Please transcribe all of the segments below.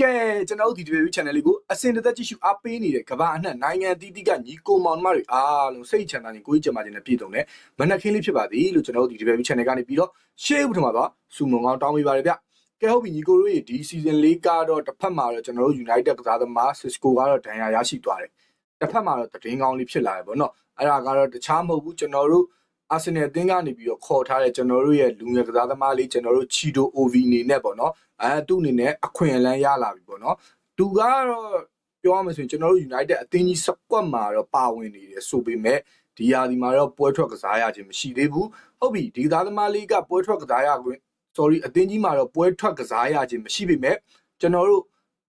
ကဲကျွန်တော်တို့ဒီ TV channel လေးကိုအစင်တစ်သက်ကြည့်ရှုအားပေးနေတဲ့ကမ္ဘာအနှံ့နိုင်ငံအသီးသီးကညီကိုမောင်နှမတွေအားလုံးစိတ်ချမ်းသာနေကိုကြီးကြမှာခြင်းနဲ့ပြည့်စုံတဲ့မနက်ခင်းလေးဖြစ်ပါသည်လို့ကျွန်တော်တို့ဒီ TV channel ကနေပြီးတော့ရှေးဥပထမတော့စူမုံကောင်းတောင်းပေးပါရဗျကဲဟုတ်ပြီညီကိုတို့ရဲ့ဒီ season လေးကတော့တစ်ဖက်မှာတော့ကျွန်တော်တို့ United ကစားသမား Cisco ကတော့ဒဏ်ရာရရှိသွားတယ်တစ်ဖက်မှာတော့တည်င်းကောင်းလေးဖြစ်လာတယ်ဗောနော်အဲ့ဒါကတော့တခြားမဟုတ်ဘူးကျွန်တော်တို့ အာဆင်နယ်အသင်းကနေပြီးတော့ခေါ်ထားတဲ့ကျွန်တော်တို့ရဲ့လူငယ်ကစားသမားလေးကျွန်တော်တို့ချီတို OV အနေနဲ့ပေါ့နော်အဲသူ့အနေနဲ့အခွင့်အလမ်းရလာပြီပေါ့နော်သူကတော့ပြောရမယ်ဆိုရင်ကျွန်တော်တို့ United အသင်းကြီးစကွက်မှာတော့ပါဝင်နေတယ်ဆိုပေမဲ့ဒီဟာဒီမှာတော့ပွဲထွက်ကစားရခြင်းမရှိသေးဘူးဟုတ်ပြီဒီကစားသမားလေးကပွဲထွက်ကစားရခွင့် sorry အသင်းကြီးမှာတော့ပွဲထွက်ကစားရခြင်းမရှိပေမဲ့ကျွန်တော်တို့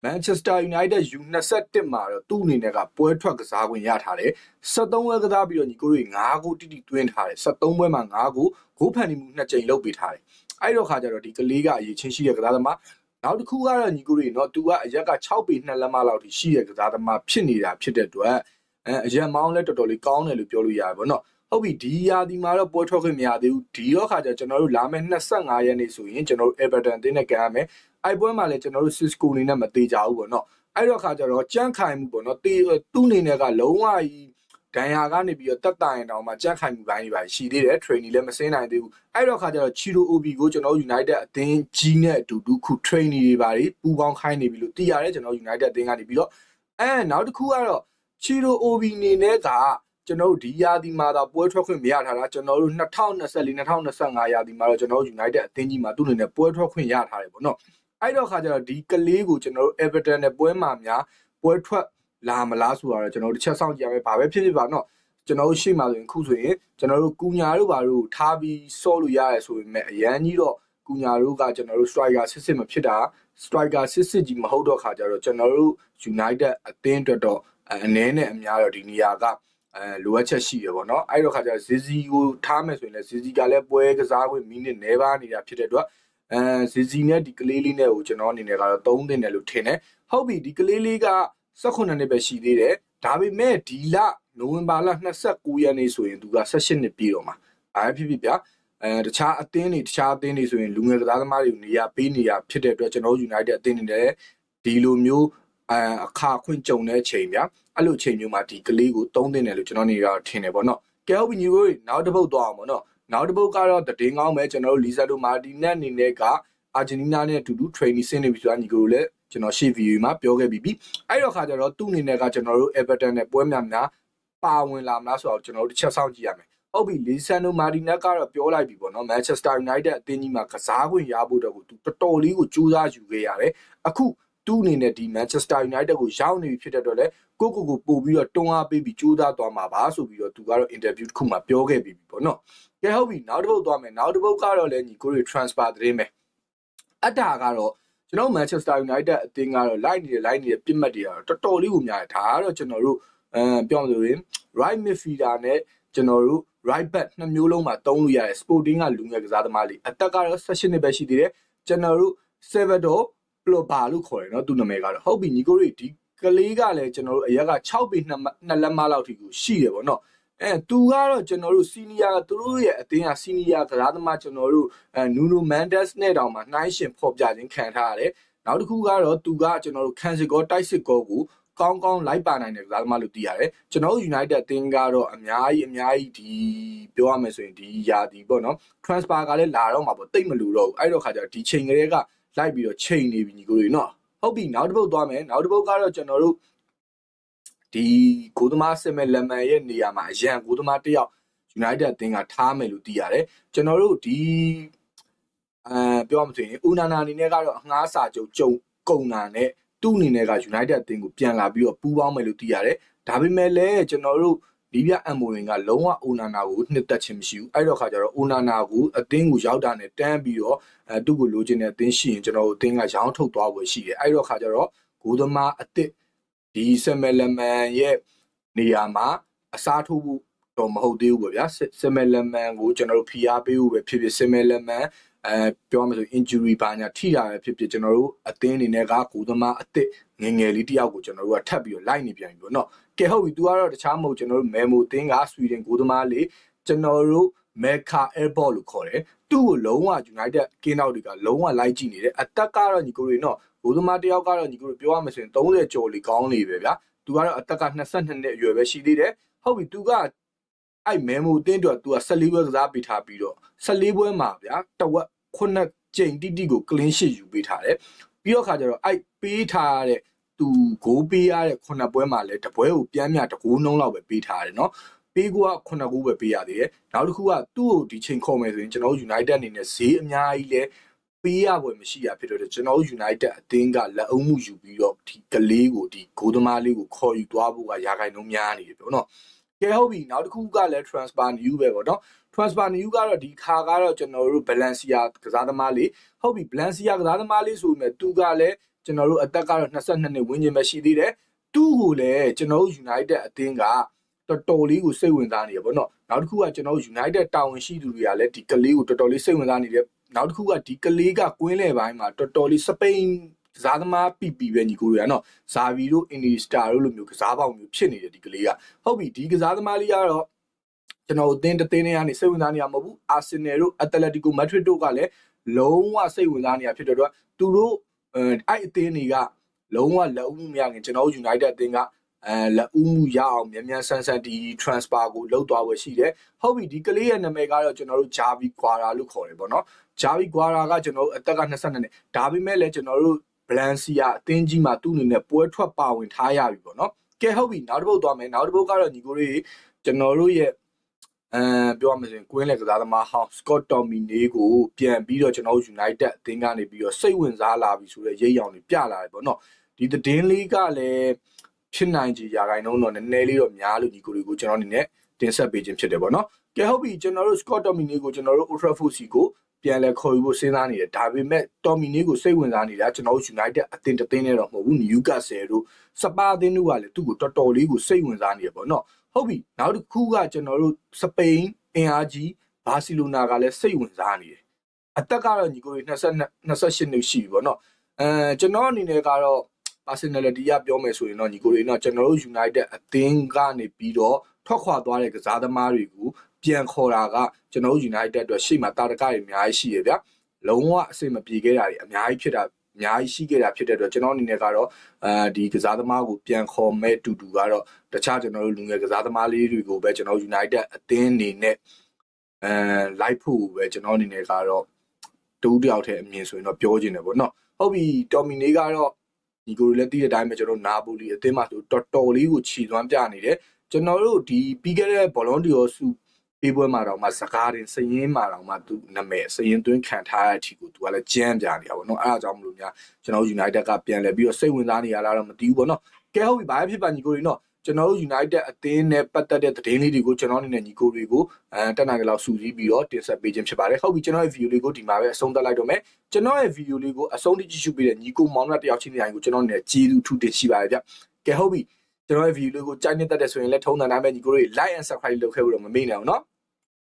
Manchester United U21 မှာတော့သူ့အနေနဲ့ကပွဲထွက်ကစားခွင့်ရထားတယ်73ပွဲကစားပြီးတော့ညီကိုတွေ9ဂိုးတိတိသွင်းထားတယ်73ပွဲမှာ9ဂိုးဂိုးဖန်တီမှု2ကြိမ်လုပ်ပေးထားတယ်အဲ့တော့ခါကျတော့ဒီကလေးကအရေးချင်းရှိတဲ့ကစားသမားနောက်တစ်ခုကတော့ညီကိုတွေနော်သူကအရက်က6ပေ2လက်မလောက်ထိရှိတဲ့ကစားသမားဖြစ်နေတာဖြစ်တဲ့အတွက်အဲအရက်မောင်းလည်းတော်တော်လေးကောင်းတယ်လို့ပြောလို့ရတယ်ဗောနော်ဟုတ်ပြီဒီရာဒီမှာတော့ပွဲထွက်ခွင့်မရသေးဘူးဒီတော့ခါကျကျွန်တော်တို့လာမယ့်25ရက်နေ့ဆိုရင်ကျွန်တော်တို့ Everton အသင်းနဲ့ကန်ရမယ် အိုက်ပွဲမှာလည်းကျွန်တော်တို့ Cisco အနေနဲ့မသေးကြဘူးပေါ့နော်အဲ့တော့ခါကျတော့ကြန့်ခိုင်မှုပေါ့နော်တေသူ့အနေနဲ့ကလုံးဝကြီးဒဏ်ရာကနေပြီးတော့တက်တိုင်တောင်မှကြန့်ခိုင်မှုပိုင်းတွေပါရှိသေးတယ် training လည်းမစင်းနိုင်သေးဘူးအဲ့တော့ခါကျတော့ Chiro OB ကိုကျွန်တော်တို့ United အသင်းကြီးနဲ့အတူတူခု training တွေပါပူပေါင်းခိုင်းနေပြီလို့သိရတယ်ကျွန်တော် United အသင်းကနေပြီးတော့အဲနောက်တစ်ခုကတော့ Chiro OB အနေနဲ့ကကျွန်တော်တို့ဒီရာသီမှာသာပွဲထွက်ခွင့်မရထားတာကျွန်တော်တို့2024 2025ရာသီမှာတော့ကျွန်တော်တို့ United အသင်းကြီးမှာသူ့အနေနဲ့ပွဲထွက်ခွင့်ရထားတယ်ပေါ့နော် အဲ့တော့ခါကျတော့ဒီကလေးကိုကျွန်တော်တို့ Everton နဲ့ပွဲမှာများပွဲထွက်လာမလားဆိုတော့ကျွန်တော်တို့တစ်ချက်စောင့်ကြည့်ရမယ်ဘာပဲဖြစ်ဖြစ်ပါနော်ကျွန်တော်တို့ရှေ့မှာဆိုရင်ခုဆိုရင်ကျွန်တော်တို့ကူညာတို့ဘာတို့ထားပြီးစောလို့ရတယ်ဆိုပေမဲ့အရန်ကြီးတော့ကူညာတို့ကကျွန်တော်တို့ striker စစ်စစ်မဖြစ်တာ striker စစ်စစ်ကြီးမဟုတ်တော့ခါကျတော့ကျွန်တော်တို့ United အသင်းအတွက်တော့အနည်းနဲ့အများတော့ဒီနေရာကအဲလိုအပ်ချက်ရှိရပေါ့နော်အဲ့တော့ခါကျဇီဇီကိုထားမယ်ဆိုရင်လည်းဇီဇီကလည်းပွဲကစားခွင့်မိနစ်နဲပါနေတာဖြစ်တဲ့အတွက် အဲဇီဇီနဲ့ဒီကလေးလေးနဲ့ကိုကျွန်တော်အနေနဲ့ကတော့သုံးတင်တယ်လို့ထင်တယ်ဟုတ်ပြီဒီကလေးလေးက18နှစ်ပဲရှိသေးတယ်ဒါပေမဲ့ဒီလနိုဝင်ဘာလ29ရက်နေ့ဆိုရင်သူက18နှစ်ပြည့်တော့မှာအားဖြစ်ဖြစ်ဗျာအဲတခြားအသင်းတွေတခြားအသင်းတွေဆိုရင်လူငယ်ကစားသမားတွေကိုနေရာပေးနေရဖြစ်တဲ့အတွက်ကျွန်တော် United အသင်းတွေလည်းဒီလိုမျိုးအအခါခွင့်ကြုံတဲ့ချိန်ဗျာအဲ့လိုချိန်မျိုးမှာဒီကလေးကိုသုံးတင်တယ်လို့ကျွန်တော်နေတော့ထင်တယ်ပေါ့နော်ကဲဟုတ်ပြီညီကိုနောက်တစ်ပုတ်သွားအောင်ပေါ့နော် နောက်တစ်ပုတ်ကတော့တည်င်းကောင်းပဲကျွန်တော်တို့လီဇာတိုမာတီနက်အနေနဲ့ကအာဂျင်တီးနားနဲ့အတူတူ training ဆင်းနေပြီဆိုတာညီကိုလည်းကျွန်တော်ရှေ့ video မှာပြောခဲ့ပြီးပြီအဲ့တော့ခါကျတော့သူ့အနေနဲ့ကကျွန်တော်တို့ Everton နဲ့ပွဲများများပါဝင်လာမလားဆိုတော့ကျွန်တော်တို့တစ်ချက်စောင့်ကြည့်ရမယ်ဟုတ်ပြီလီဆန်နိုမာတီနက်ကတော့ပြောလိုက်ပြီပေါ့နော်မန်ချက်စတာယူနိုက်တက်အသင်းကြီးမှာကစားခွင့်ရဖို့တော့ကိုသူတော်တော်လေးကိုကြိုးစားယူခဲ့ရတယ်အခု သူ့အနေနဲ့ဒီ Manchester United ကိုရောက်နေပြီဖြစ်တဲ့တော့လေကိုကိုကိုပို့ပြီးတော့တွန်းအားပေးပြီးကြိုးစားသွားမှာပါဆိုပြီးတော့သူကတော့ interview တစ်ခုမှာပြောခဲ့ပြီးပြီပေါ့နော်။ကဲဟုတ်ပြီနောက်တစ်ပုတ်သွားမယ်နောက်တစ်ပုတ်ကတော့လည်းညီကိုတွေ transfer သတင်းပဲ။အတားကတော့ကျွန်တော် Manchester United အသင်းကတော့ line နေတယ် line နေတဲ့ပြစ်မှတ်တွေကတော့တော်တော်လေးကိုများတယ်ဒါကတော့ကျွန်တော်တို့အဲပြောမှဆိုရင် right midfielder နဲ့ကျွန်တော်တို့ right back နှစ်မျိုးလုံးမှာတုံးလို့ရတယ် Sporting ကလူငယ်ကစားသမားလေးအသက်ကတော့16နှစ်ပဲရှိသေးတယ်ကျွန်တော်တို့ Salvador ပလိုဘာလို့ခေါ်တယ်နော်သူ့နာမည်ကတော့ဟုတ်ပြီညီကိုတွေဒီကလေးကလည်းကျွန်တော်တို့အရက်က6ပေ2လက်မလောက်ထိကိုရှိတယ်ဗောနော်အဲသူကတော့ကျွန်တော်တို့စီနီယာသူတို့ရဲ့အသင်းကစီနီယာကစားသမားကျွန်တော်တို့အဲနူနိုမန်ဒက်စ်နဲ့တောင်မှနှိုင်းရှင်ဖော်ပြခြင်းခံထားရတယ်နောက်တစ်ခုကတော့သူကကျွန်တော်တို့ခန်စီကောတိုက်စစ်ကောကိုကောင်းကောင်းလိုက်ပါနိုင်တယ်ကစားသမားလို့သိရတယ်ကျွန်တော်တို့ United အသင်းကတော့အများကြီးအများကြီးဒီပြောရမယ်ဆိုရင်ဒီယာဒီပေါ့နော် transfer ကလည်းလာတော့မှာပေါ့တိတ်မလူတော့ဘူးအဲ့တော့ခါကျဒီချိန်ကလေးက လိုက်ပြီးတော့ချိန်နေပြီညီကိုတွေနော်ဟုတ်ပြီနောက်တစ်ပုတ်သွားမယ်နောက်တစ်ပုတ်ကတော့ကျွန်တော်တို့ဒီကိုသမားစမဲလက်မန်ရဲ့နေရာမှာအရန်ကိုသမားတယောက် United အသင်းကထားမယ်လို့သိရတယ်ကျွန်တော်တို့ဒီအဲပြောမှဆိုရင်ဦးနာနာအနေနဲ့ကတော့အငှားစာချုပ်ကြုံကုန်တာနဲ့သူ့အနေနဲ့က United အသင်းကိုပြန်လာပြီးတော့ပူးပေါင်းမယ်လို့သိရတယ်ဒါပေမဲ့လည်းကျွန်တော်တို့ ဒီပြအမ်မိုရင်ကလုံးဝအိုနာနာကိုနှစ်သက်ခြင်းမရှိဘူးအဲ့တော့ခါကျတော့အိုနာနာကိုအသင်းကိုရောက်တာနဲ့တန်းပြီးတော့အဲသူ့ကိုလိုချင်တဲ့အသင်းရှိရင်ကျွန်တော်တို့အသင်းကရောင်းထုတ်သွားဖို့ရှိတယ်အဲ့တော့ခါကျတော့ဂိုးသမားအသစ်ဒီဆမလမန်ရဲ့နေရာမှာအစားထိုးဖို့တော့မဟုတ်သေးဘူးပေါ့ဗျာဆမလမန်ကိုကျွန်တော်တို့ဖိအားပေးဖို့ပဲဖြစ်ဖြစ်ဆမလမန်အဲပြောမှဆို injury ဘာညာထိတာပဲဖြစ်ဖြစ်ကျွန်တော်တို့အသင်းအနေနဲ့ကကိုသမားအစ်စ်ငငယ်လေးတယောက်ကိုကျွန်တော်တို့ကထပ်ပြီးတော့လိုက်နေပြန်ပြီပေါ့နော် ကဲဟုတ်ပြီ तू ကတော့တခြားမဟုတ်ကျွန်တော်တို့ memo သင်းက Sweden ကိုသမားလေးကျွန်တော်တို့ Mecca Airport လို့ခေါ်တယ်သူ့ကိုလုံးဝ United ကင်းနောက်တွေကလုံးဝလိုက်ကြည့်နေတယ်အသက်ကတော့ညီကိုတွေနော်ိုးသမားတယောက်ကတော့ညီကိုတို့ပြောရမယ်ဆိုရင်30ကျော်လေးကောင်းနေပဲဗျာသူကတော့အသက်က22နှစ်အရွယ်ပဲရှိသေးတယ်ဟုတ်ပြီသူကအဲ့မဲမိုတင်းတော့သူက14ပွဲကစားပေးထားပြီးတော့14ပွဲမှာဗျာတဝက်9ကြိမ်တိတိကို clean sheet ယူပေးထားတယ်ပြီးတော့ခါကျတော့အဲ့ပေးထားတဲ့ သူဂိုးပေးရတဲ့9ပွဲမှာလည်းတပွဲကိုပြန်မြတကိုးနှုံးလောက်ပဲပေးထားတယ်နော်ပေးကွာ9ဂိုးပဲပေးရသေးတယ်နောက်တစ်ခုကသူ့ကိုဒီချိန်ခေါ်မယ်ဆိုရင်ကျွန်တော်တို့ United အနေနဲ့ဈေးအများကြီးလဲပေးရပွဲမရှိရဖြစ်တော့ကျွန်တော်တို့ United အသင်းကလက်အုပ်မှုယူပြီးတော့ဒီကလေးကိုဒီဂိုးသမားလေးကိုခေါ်ယူသွားဖို့ကရာဂိုင်နှုန်းများနေတယ်ပေါ့နော်ကဲဟုတ်ပြီနောက်တစ်ခုကလည်း transfer new ပဲပေါ့နော် transfer new ကတော့ဒီခါကတော့ကျွန်တော်တို့ Valencia ကစားသမားလေးဟုတ်ပြီ Valencia ကစားသမားလေးဆိုပေမဲ့သူကလည်း ကျွန်တော်တို့အသက်ကတော့22နှစ်ဝန်းကျင်ပဲရှိသေးတယ်သူ့ကိုလည်းကျွန်တော်တို့ United အသင်းကတော်တော်လေးကိုစိတ်ဝင်စားနေရပေါ့နော်နောက်တစ်ခုကကျွန်တော်တို့ United တာဝန်ရှိသူတွေကလည်းဒီကလေးကိုတော်တော်လေးစိတ်ဝင်စားနေတယ်နောက်တစ်ခုကဒီကလေးကကွင်းလယ်ပိုင်းမှာတော်တော်လေးစပိန်ကစားသမားပီပီပဲညီကိုတွေကနော်ဇာဗီတို့အင်ဒီစတာတို့လိုမျိုးကစားပေါင်းမျိုးဖြစ်နေတယ်ဒီကလေးကဟုတ်ပြီဒီကစားသမားလေးကတော့ကျွန်တော်အသင်းတစ်သင်းနဲ့ကနေစိတ်ဝင်စားနေရမဟုတ်ဘူးအာဆင်နယ်တို့အက်တလက်တီကိုမက်ဒရစ်တို့ကလည်းလုံးဝစိတ်ဝင်စားနေရဖြစ်တဲ့အတွက်သူတို့ အဲ့အသင်းတွေကလုံးဝလက်ဦးမှုမရခင်ကျွန်တော်တို့ United အသင်းကအဲလက်ဦးမှုရအောင်မြန်မြန်ဆန်ဆန်ဒီ transfer ကိုလုပ်သွားဝယ်ရှိတယ်ဟုတ်ပြီဒီကလေးရဲ့နာမည်ကတော့ကျွန်တော်တို့ Javi Guara လို့ခေါ်တယ်ပေါ့နော် Javi Guara ကကျွန်တော်တို့အသက်က22နှစ်ဒါပေမဲ့လည်းကျွန်တော်တို့ Valencia အသင်းကြီးမှာသူ့အနေနဲ့ပွဲထွက်ပါဝင်ထားရပြီပေါ့နော်ကဲဟုတ်ပြီနောက်တစ်ပုတ်သွားမယ်နောက်တစ်ပုတ်ကတော့ညီကိုလေးကျွန်တော်တို့ရဲ့ အဲပြောရမယ်ဆိုရင်ကွင်းလက်ကစားသမားဟောင်း Scott Tomine ကိုပြန်ပြီးတော့ကျွန်တော်တို့ United အသင်းကနေပြီးတော့စိတ်ဝင်စားလာပြီဆိုတော့ရိတ်ရောင်တွေပြလာတယ်ပေါ့နော်ဒီသတင်းလေးကလည်းဖြစ်နိုင်ကြရာခိုင်နှုန်းတော့နည်းနည်းလေးတော့များလို့ညီကိုတွေကိုကျွန်တော်အနေနဲ့တင်ဆက်ပေးခြင်းဖြစ်တယ်ပေါ့နော်ကဲဟုတ်ပြီကျွန်တော်တို့ Scott Tomine ကိုကျွန်တော်တို့ Old Trafford စီကို ပြန်လဲခေါ်ယူဖို့စဉ်းစားနေတယ်ဒါပေမဲ့ Tomine ကိုစိတ်ဝင်စားနေတာကျွန်တော်တို့ United အသင်းတစ်သင်းနဲ့တော့မဟုတ်ဘူး Newcastle တို့စပါအသင်းတို့ကလည်းသူ့ကိုတော်တော်လေးကိုစိတ်ဝင်စားနေရပေါ့နော်ဟုတ်ပြီနောက်တစ်ခုကကျွန်တော်တို့စပိန်အင်အားကြီးဘာစီလိုနာကလည်းစိတ်ဝင်စားနေတယ်အသက်ကတော့ညီကိုတွေ22 28နှစ်ရှိပြီပေါ့နော်အဲကျွန်တော်အနေနဲ့ကတော့ personality ကပြောမယ်ဆိုရင်တော့ညီကိုတွေတော့ကျွန်တော်တို့ United အသင်းကနေပြီးတော့ ထွက်ခွာသွားတဲ့ကစားသမားတွေကိုပြန်ခေါ်တာကကျွန်တော်တို့ United အတွက်ရှေ့မှာတာတကတွေအများကြီးရှိရဗျလုံးဝအဆင်မပြေခဲ့တာတွေအများကြီးဖြစ်တာအများကြီးရှိခဲ့တာဖြစ်တဲ့အတွက်ကျွန်တော်အနေနဲ့ကတော့အဲဒီကစားသမားကိုပြန်ခေါ်မဲ့တူတူကတော့တခြားကျွန်တော်တို့လူငယ်ကစားသမားလေးတွေကိုပဲကျွန်တော် United အသင်းအနေနဲ့အဲလိုက်ဖို့ပဲကျွန်တော်အနေနဲ့ကတော့တူတယောက်တည်းအမြင်ဆိုရင်တော့ပြောချင်တယ်ပေါ့နော်ဟုတ်ပြီတော်မီနေကတော့ဒီကိုလည်းသိတဲ့အတိုင်းပဲကျွန်တော်နာပိုလီအသင်းမှာဆိုတော်တော်လေးကိုခြီသွမ်းပြနေတယ် ကျွန်တော်တို့ဒီပြီးခဲ့တဲ့ဘောလုံးဒီယောစုပေးပွဲမှာတော့မှစကားတင်စရင်မှာတော့မှသူနာမည်စရင်သွင်းခံထားတဲ့အထိကိုသူကလည်းကြမ်းပြနေတာပေါ့နော်အဲ့ဒါကြောင့်မလို့များကျွန်တော်တို့ United ကပြန်လဲပြီးတော့စိတ်ဝင်စားနေရလားတော့မသိဘူးပေါ့နော်ကဲဟုတ်ပြီဘာဖြစ်ပါညီကိုတွေနော်ကျွန်တော်တို့ United အသင်းနဲ့ပတ်သက်တဲ့သတင်းလေးတွေကိုကျွန်တော်အနေနဲ့ညီကိုတွေကိုအဲတက်နိုင်ကြလောက်စူးစီးပြီးတော့တင်ဆက်ပေးခြင်းဖြစ်ပါတယ်ဟုတ်ပြီကျွန်တော်ရဲ့ video လေးကိုဒီမှာပဲအဆုံးသတ်လိုက်တော့မယ်ကျွန်တော်ရဲ့ video လေးကိုအဆုံးထိကြည့်ရှုပေးတဲ့ညီကိုမောင်နှမတယောက်ချင်းတိုင်းကိုကျွန်တော်အနေနဲ့ကျေးဇူးထူးတင်ရှိပါတယ်ဗျကဲဟုတ်ပြီ ကျွန်တော်ရဲ့ video လေးကိုကြိုက်နေတတ်တဲ့ဆိုရင်လည်းထုံးစံတိုင်းပဲညီကိုတွေ like and subscribe လုပ်ခဲ့ဖို့တော့မမေ့နဲ့အောင်နော်